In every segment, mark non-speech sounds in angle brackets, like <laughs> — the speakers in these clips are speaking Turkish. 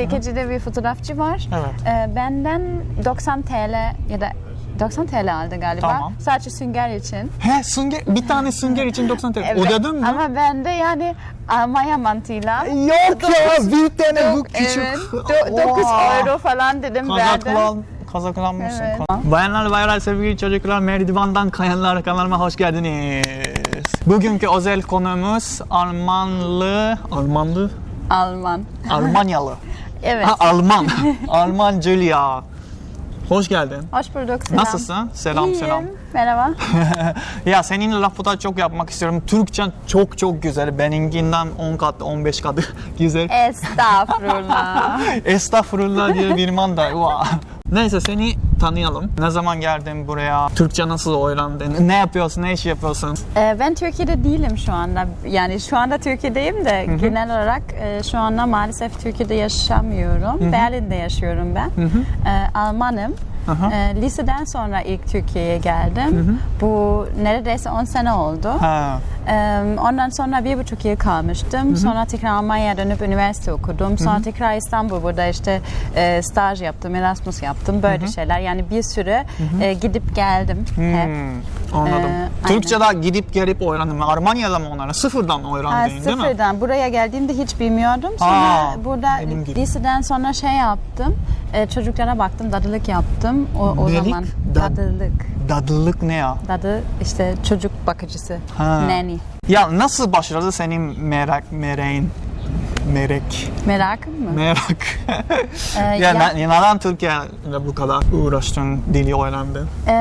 Sekeci'de bir fotoğrafçı var. Evet. Ee, benden 90 TL ya da 90 TL aldı galiba. Tamam. Sadece sünger için. He sünger, bir tane sünger için 90 TL. Evet. Ödedin mi? Ama ben de yani Almanya mantığıyla Yok ya bir tane bu küçük. evet, <laughs> 9 Oha. euro falan dedim verdim. Kazaklan, kazaklanmışsın. Evet. Bayanlar baylar sevgili çocuklar Merdivan'dan Kayanlar kanalıma hoş geldiniz. Bugünkü özel konumuz Almanlı, Almanlı, Alman. Almanyalı. <laughs> Evet. Ha Alman, <laughs> Alman Julia. Hoş geldin. Hoş bulduk. Selam. Nasılsın? Selam İyiyim. selam. Merhaba. <laughs> ya seninle lafı da çok yapmak istiyorum. Türkçen çok çok güzel. Benimkinden 10 kat 15 kat güzel. Estağfurullah. Estağfurullah diye bir manda. Vah. Neyse seni tanıyalım. Ne zaman geldin buraya? Türkçe nasıl öğrendin? Ne yapıyorsun? Ne iş yapıyorsun? Ee, ben Türkiye'de değilim şu anda. Yani şu anda Türkiye'deyim de genel olarak e, şu anda maalesef Türkiye'de yaşamıyorum. Berlin'de yaşıyorum ben. Ee, Almanım. Aha. Ee, liseden sonra ilk Türkiye'ye geldim. Bu neredeyse 10 sene oldu. Ha. Ee, ondan sonra bir buçuk yıl kalmıştım. Sonra tekrar Almanya'ya dönüp üniversite okudum. Sonra tekrar İstanbul burada işte e, staj yaptım, Erasmus yaptım. Böyle şeyler. Yani bir süre e, gidip geldim hep. Hmm, anladım. Ee, Türkçe de gidip gelip öğrendim. Almanya'da mı onları? Sıfırdan Ha, öğrendin değil mi? sıfırdan. Buraya geldiğimde hiç bilmiyordum. Sonra Aa, burada liseden sonra şey yaptım. E, çocuklara baktım, dadılık yaptım. O, o zaman Dad- dadılık. Dadılık ne ya? Dadı işte çocuk bakıcısı. Ha. Nanny. Ya nasıl başladı senin merak, mereğin? Merek. Merakım mı? Merak. <laughs> Ee, ya, ya- ne- neden Türkiye'de bu kadar uğraştın, dili öğrendin? Ee,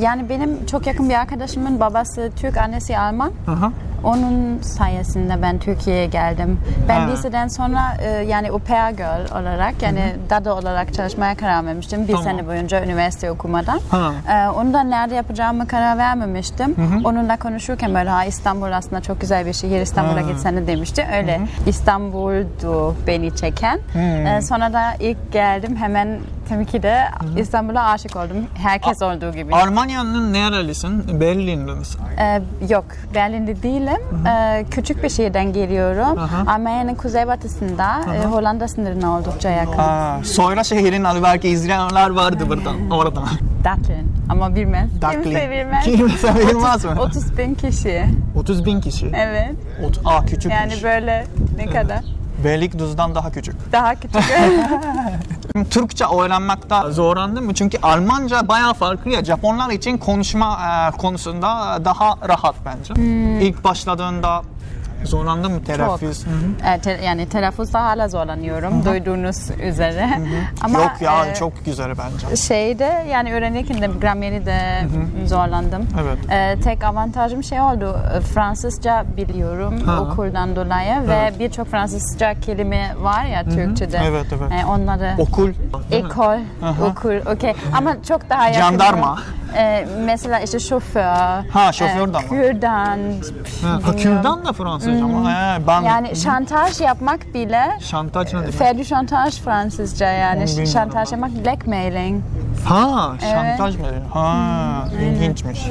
yani benim çok yakın bir arkadaşımın babası Türk, annesi Alman. Aha. Onun sayesinde ben Türkiye'ye geldim. Ben Ha. liseden sonra e, yani au pair girl olarak yani dada olarak çalışmaya karar vermiştim. Bir Tamam. sene boyunca üniversite okumadan. Ha. E, onu da nerede yapacağımı karar vermemiştim. Onunla konuşurken böyle ha İstanbul aslında çok güzel bir şehir İstanbul'a gitsene demişti. Öyle İstanbul'du beni çeken. E, sonra da ilk geldim hemen tabii ki de İstanbul'a aşık oldum. Herkes olduğu gibi. Almanya'nın nerelisin? Berlin'de misin? Ee, yok, Berlin'de değilim. Ee, küçük bir şehirden geliyorum. Aha. Almanya'nın kuzeybatısında, e, Hollanda sınırına oldukça yakın. Ha, Soyra şehrin adı belki izleyenler vardı buradan, oradan. Dublin. Ama bilmez. Kimse Dublin. bilmez. Kimse bilmez mi? 30 bin kişi. 30 bin kişi. Evet. Ot- Aa küçük. Yani böyle ne kadar? Beylikdüzü'den daha küçük. Daha küçük. <laughs> Türkçe öğrenmekte zorlandın mı? Çünkü Almanca bayağı farklı ya. Japonlar için konuşma e, konusunda daha rahat bence. Hmm. İlk başladığında zorlandın mı telaffuz? Hı hı. E, te- yani telaffuzda hala zorlanıyorum duyduğunuz üzere. <laughs> Ama Yok ya e, çok güzel bence. şeyde yani öğrenirken de grameri de zorlandım. Evet. Ee, tek avantajım şey oldu. e, Fransızca biliyorum Ha. okuldan dolayı Evet. ve birçok Fransızca kelime var ya Türkçe'de. Evet, evet. Ee, onları Okul. ekol, Aha. okul, okey. Ama çok daha yakın. Jandarma. Ee, mesela işte şoför. Ha, şoför e, de var. Kürdan. Ha, ha, Kürdan da Fransızca ama he, ben Yani şantaj yapmak bile şantaj ne demek? Ferdi şantaj Fransızca yani şantaj yapmak blackmailing. Ha, şantaj mı? Ha, ilginçmiş.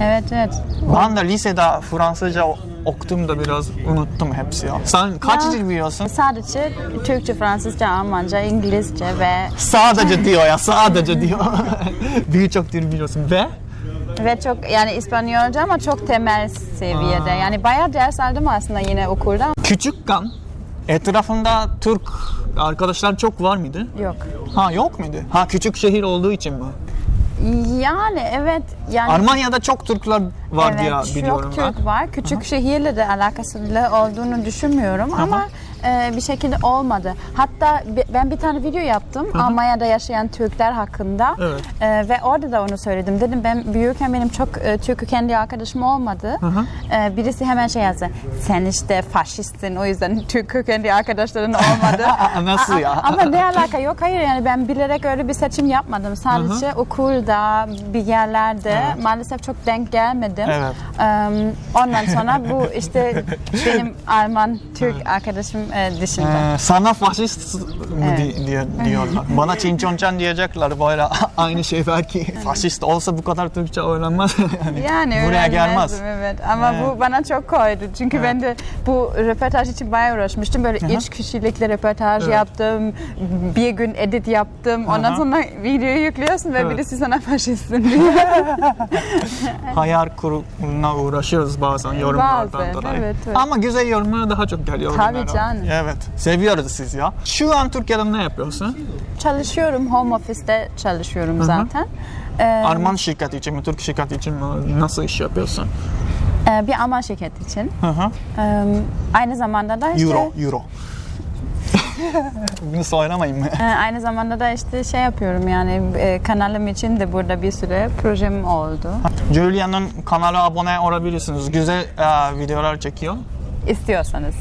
Evet evet. Ben de lisede Fransızca okudum da biraz unuttum hepsi ya. Sen kaç Ya. dil biliyorsun? Sadece Türkçe, Fransızca, Almanca, İngilizce ve Sadece diyor ya, sadece diyor. <laughs> Birçok dil biliyorsun ve ve çok yani İspanyolca ama çok temel seviyede. Yani bayağı ders aldım aslında yine okulda. küçükken etrafında Türk arkadaşlar çok var mıydı? Yok. Ha yok muydu? Ha küçük şehir olduğu için mi? Yani evet yani Almanya'da çok Türkler var diye evet, biliyorum çok ben. Türk var. Küçük şehirle de alakasıyla olduğunu düşünmüyorum ama e, bir şekilde olmadı. Hatta ben bir tane video yaptım Almanya'da yaşayan Türkler hakkında Evet. E, ve orada da onu söyledim. Dedim ben büyürken benim çok e, Türk kökenli arkadaşım olmadı. E, birisi hemen şey yazdı. Sen işte faşistsin o yüzden <laughs> Türk kökenli arkadaşların olmadı. <laughs> Nasıl ya? Ama ne alaka yok hayır yani ben bilerek öyle bir seçim yapmadım. Sadece okulda bir yerlerde maalesef çok denk gelmedim. Evet. Eee, ondan sonra bu işte <laughs> benim Alman Türk arkadaşım e, dışında. Ee, sana faşist mı Evet. di- diye- diyorlar. Bana Çin Çon Çan diyecekler böyle <laughs> aynı şey belki. Faşist olsa bu kadar Türkçe öğrenmez. <laughs> yani, Yani buraya öğrenmezdim, gelmez. Evet ama Evet. bu bana çok koydu. Çünkü ben de bu röportaj için bayağı uğraşmıştım. Böyle Aha. üç röportaj Evet. yaptım. Bir gün edit yaptım. Ondan Aha. sonra videoyu yüklüyorsun ve Evet. birisi sana faşistsin <laughs> diyor. Hayal kuruna uğraşıyoruz bazen yorumlardan Bazen, dolayı. evet, evet. Ama güzel yorumlar daha çok geliyor. Tabii bunlara. canım. Evet. Seviyoruz siz ya. Şu an Türkiye'de ne yapıyorsun? Çalışıyorum. Home office'te çalışıyorum zaten. Ee, Arman şirketi için mi, Türk şirketi için mi? Nasıl iş yapıyorsun? e, bir ama şirket için. Hı hı. Ee, aynı zamanda da işte Euro, euro. <laughs> Bunu söylemeyin mi? e, aynı zamanda da işte şey yapıyorum yani e, kanalım için de burada bir süre projem oldu. Julia'nın kanala abone olabilirsiniz. Güzel e, videolar çekiyor. İstiyorsanız.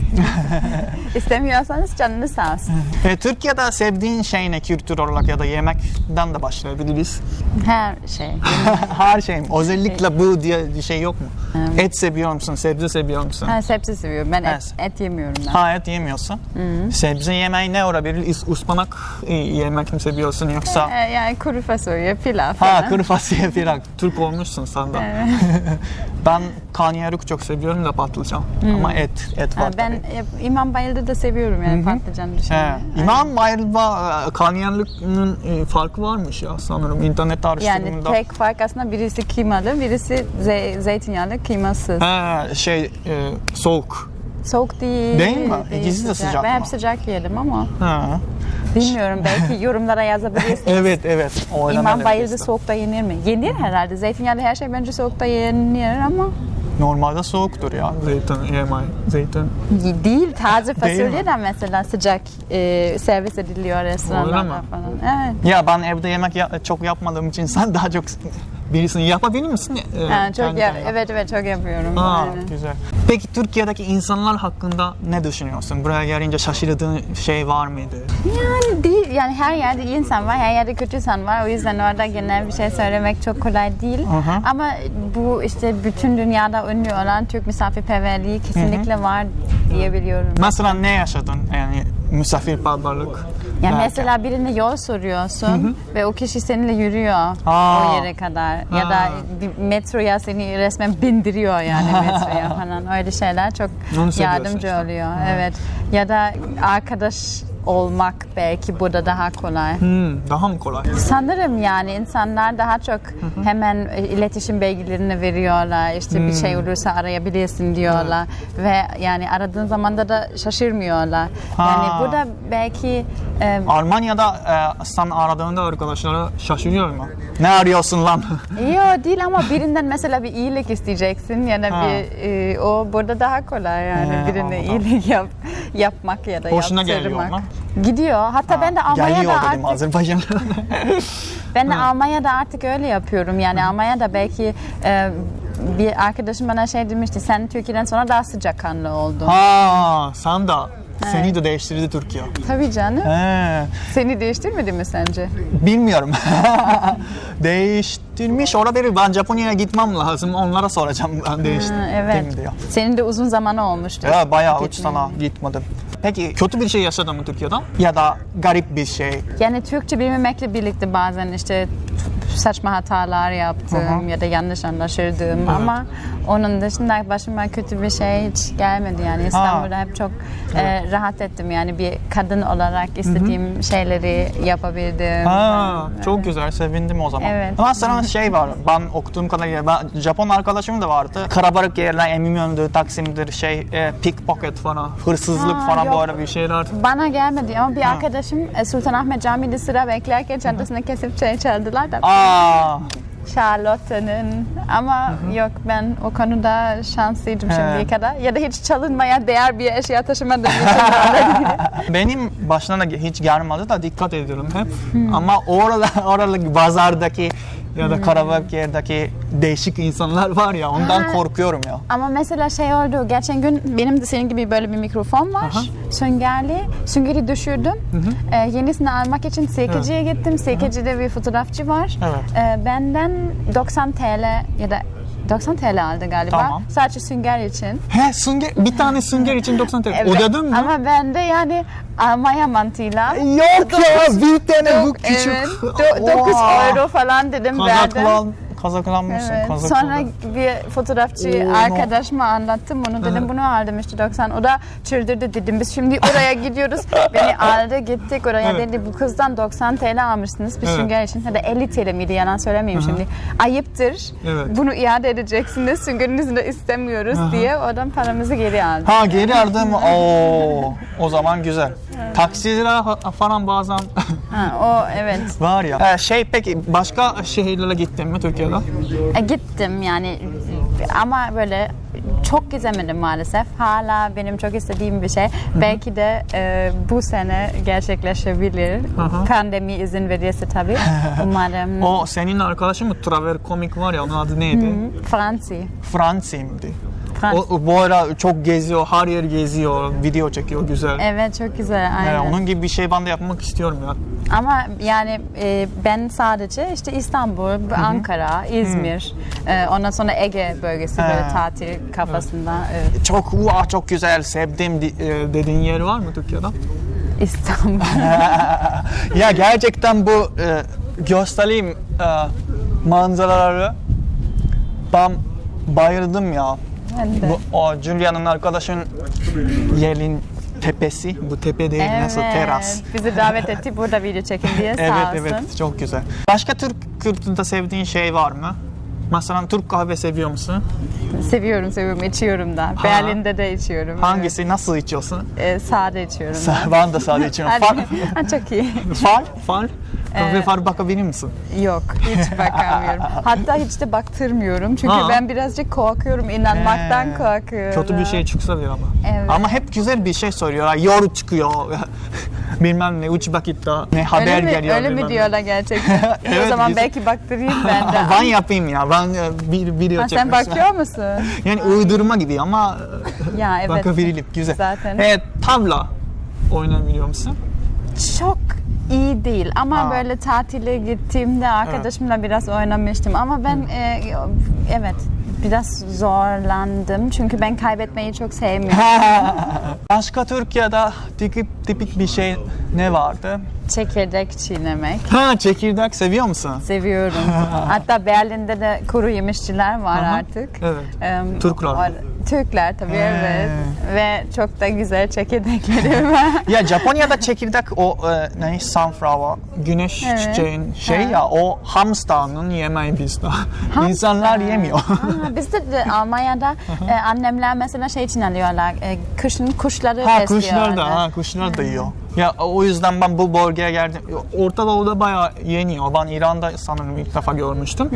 <laughs> İstemiyorsanız canınız sağ olsun. E, Türkiye'de sevdiğin şey ne kültür olarak ya da yemekten de başlayabiliriz. Her şey. <laughs> Her şeyim. Özellikle bu diye bir şey yok mu? Evet. Et seviyor musun? Sebze seviyor musun? Ha, sebze seviyorum. Ben et, Evet. et yemiyorum ben. Ha et yemiyorsun. Sebze yemeği ne olabilir? Is- Ispanak e, yemek mi seviyorsun yoksa? Ee, yani kuru fasulye, pilav Ha falan. kuru fasulye pilav. Türk olmuşsun sen de. <laughs> ben karnıyarık çok seviyorum da patlıcan. Ama et, et var Ha, ben tabii. e, İmam Bayıldı da seviyorum yani patlıcan dışında. He. İmam Bayılma karnıyarlık'ın e, farkı varmış ya sanırım internet Yani araştırmamda. tek fark aslında birisi kıymalı, birisi ze- zeytinyağlı, kıymasız. He, şey e, soğuk. Soğuk değil. Değil mi? İkisi de sıcak Ben hep sıcak yedim ama Ha. bilmiyorum belki yorumlara yazabilirsiniz. <laughs> Evet evet. O İmam Bayıldı soğukta yenir mi? Yenir herhalde. Zeytinyağlı her şey bence soğukta yenir ama Normalde soğuktur ya zeytin yemeği. Zeytin. değil. Taze fasulye de mesela sıcak e, servis ediliyor restoranlarda falan. Evet. Ya ben evde yemek ya- çok yapmadığım için <laughs> sen daha çok birisini yapabilir misin? Ee, Ha, çok kendi yap- kendine? evet evet çok yapıyorum. Aa, Aynen. güzel. Peki Türkiye'deki insanlar hakkında ne düşünüyorsun? Buraya gelince şaşırdığın şey var mıydı? Yani değil yani her yerde iyi insan var, her yerde kötü insan var. O yüzden orada genel bir şey söylemek çok kolay değil. Hı. Ama bu işte bütün dünyada ünlü olan Türk misafirperverliği kesinlikle var diyebiliyorum. Mesela ne yaşadın yani misafirperverlik? Yani derken? mesela birine yol soruyorsun ve o kişi seninle yürüyor Aa. o yere kadar. Ya da Ha. bir metroya seni resmen bindiriyor yani <laughs> metroya falan. Öyle şeyler çok Onu yardımcı işte. oluyor. Evet. Ya da arkadaş olmak belki burada daha kolay. Hmm, daha mı kolay? Sanırım yani insanlar daha çok hemen e, iletişim bilgilerini veriyorlar. İşte bir şey olursa arayabilirsin diyorlar. Ve yani aradığın zamanda da şaşırmıyorlar. Ha. Yani burada belki e, Almanya'da e, sen aradığında arkadaşlara şaşırıyor mu? Ne arıyorsun lan? <laughs> Yok değil ama birinden mesela bir iyilik isteyeceksin ya da Ha. bir e, o burada daha kolay yani He, birine anladım. iyilik yap, yapmak ya da Hoşuna yaptırmak. geliyor mu? Gidiyor. Hatta ben de Geliyor Almanya'da dedim artık Azerbaycan. <laughs> ben de Almanya'da artık öyle yapıyorum. Yani Almanya'da belki e, bir arkadaşım bana şey demişti. Sen Türkiye'den sonra daha sıcakkanlı oldun. ha, sen de. Seni de değiştirdi Türkiye. Tabii canım. He. Seni değiştirmedi mi sence? Bilmiyorum. <laughs> Değiştirmiş olabilir. Ben Japonya'ya gitmem lazım. Onlara soracağım ben değiştim Ha, evet. diyor. Senin de uzun zamanı olmuştu. Ya bayağı Gitmeyeli. sana gitmedim. Peki kötü bir şey yaşadın mı Türkiye'de? Ya da garip bir şey? Yani Türkçe bilmemekle birlikte bazen işte saçma hatalar yaptım hı. ya da yanlış anlaşıldım ama onun dışında başıma kötü bir şey hiç gelmedi yani İstanbul'da hep çok e, rahat ettim yani bir kadın olarak istediğim şeyleri yapabildim. Ha, çok güzel sevindim o zaman. Evet. Ama sana şey var, ben okuduğum kadarıyla, ben, Japon arkadaşım da vardı. Karabalık yerler, Eminönü'dür, Taksim'dir, şey, e, pickpocket falan, hırsızlık Ha, falan yok. böyle bir şeyler. Bana gelmedi ama bir arkadaşım e, Sultanahmet Camii'de sıra beklerken çantasını kesip şey çaldılar da Aa, Charlotte'nin ama yok ben o konuda şanslıydım şimdiye kadar. Ya da hiç çalınmaya değer bir eşya taşımadığım için <laughs> benim başına da hiç gelmedi da dikkat ediyorum hep. Ama orada, orada pazardaki ya da karabalık yerdeki değişik insanlar var ya ondan Ha. korkuyorum ya. Ama mesela şey oldu. Geçen gün benim de senin gibi böyle bir mikrofon var. Aha. Süngerli. Süngeri düşürdüm. Ee, yenisini almak için SKC'ye gittim. SKC'de bir fotoğrafçı var. Evet. Ee, benden 90 TL ya da 90 TL aldı galiba. Tamam. Sadece sünger için. He sünger, bir tane sünger için 90 TL. Evet. Ödedin mi? Ama ben de yani Almanya mantığıyla Yok ya bir tane bu küçük. Evet. Do- 9 Oha. euro falan dedim verdim. Kazaklan, kazaklanmışsın. Evet. kazaklan. Sonra bir fotoğrafçı Oo, arkadaşıma anlattım onu dedim bunu aldım işte 90 o da çıldırdı dedim biz şimdi oraya gidiyoruz <laughs> beni aldı gittik oraya Evet. dedi bu kızdan 90 TL almışsınız bir Evet. sünger için hadi 50 TL miydi yalan söylemeyeyim şimdi ayıptır Evet. bunu iade edeceksiniz süngerinizi de istemiyoruz diye oradan paramızı geri aldı. Ha geri aldım. Oo, o zaman güzel. Taksiciler falan bazen <laughs> Ha, o evet var ya. Ee, şey peki başka şehirlere gittin mi Türkiye'de? E, gittim yani ama böyle çok gezemedim maalesef. Hala benim çok istediğim bir şey. Belki de e, bu sene gerçekleşebilir. hı. Pandemi izin verirse tabii. <laughs> Umarım. O senin arkadaşın mı? Traver komik var ya onun adı neydi? Fransi. Fransa'ydı. Frans. O, o bu ara çok geziyor, her yer geziyor, video çekiyor güzel. Evet çok güzel. Aynen. Yani onun gibi bir şey ben de yapmak istiyorum ya. Ama yani e, ben sadece işte İstanbul, Ankara, İzmir, e, ondan sonra Ege bölgesi böyle tatil kafasında evet. Çok vah çok güzel sevdiğim di- e, dediğin yer var mı Türkiye'de? İstanbul. <laughs> ya gerçekten bu e, göstereyim e, manzaraları ben bayıldım ya. Ben de. Bu o Julia'nın arkadaşın yerin tepesi, bu tepe değil nasıl teras. Bizi davet etti burada video çekin diye <laughs> sağ Evet olsun. evet çok güzel. Başka Türk kültüründe sevdiğin şey var mı? Mesela Türk kahve seviyor musun? Seviyorum seviyorum içiyorum da. Berlin'de de içiyorum. Hangisi? Nasıl içiyorsun? Evet. Ee, sade içiyorum. Sa- ben de sadece içiyorum. Far, Ha, çok iyi. far, far. Kahve Ee, far bakabilir misin? Yok hiç bakamıyorum. <laughs> Hatta hiç de baktırmıyorum. Çünkü Ha. ben birazcık korkuyorum. inanmaktan Ee, korkuyorum. Kötü bir şey çıksa diyor ama. Evet. Ama hep güzel bir şey soruyorlar. Yor çıkıyor. <laughs> bilmem ne üç vakitte ne haber Öyle mi, geliyor. öyle mi bilmem ne. diyorlar gerçekten? <laughs> Evet, o zaman güzel. belki baktırayım ben de. ben yapayım ya. Ben e, bir video Ha, sen bakıyor musun? Yani uydurma gibi ama Ya evet. bakabilirim. Güzel. Zaten. Evet, tavla oynayabiliyor musun? Çok iyi değil ama Ha. böyle tatile gittiğimde arkadaşımla biraz oynamıştım ama ben e, evet biraz zorlandım çünkü ben kaybetmeyi çok sevmiyorum. <laughs> Başka Türkiye'de tipik, tipik bir şey ne vardı? Çekirdek çiğnemek Ha çekirdek seviyor musun? seviyorum. <laughs> Hatta Berlin'de de kuru yemişçiler var Aha, artık. evet. Em, Türkler o- Türkler tabii He. evet. Ve çok da güzel çekirdekleri var. <laughs> Ya Japonya'da çekirdek o e, ne sunflower güneş Evet. çiçeğin şey Ha. ya o hamsterın yemeği bizde. <laughs> İnsanlar yemiyor. Aa, bizde de Almanya'da e, annemler mesela şey için alıyorlar. E, kışın kuşları ha besliyorlar. kuşlar da ha kuşlar da yiyor. Ya o yüzden ben bu bölgeye geldim. Orta Doğu'da bayağı yeniyor. Ben İran'da sanırım ilk defa görmüştüm.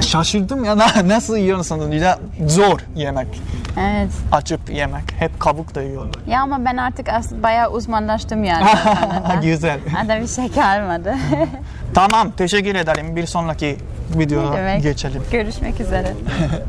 Şaşırdım ya <laughs> na- nasıl yiyorsunuz? Ya zor yemek. Evet. Açıp yemek. Hep kabuk da yiyorlar. Ya ama ben artık as- bayağı uzmanlaştım yani. <laughs> o. Güzel. Hadi bir şey kalmadı. Tamam teşekkür ederim. Bir sonraki videoya geçelim. Görüşmek üzere. <laughs>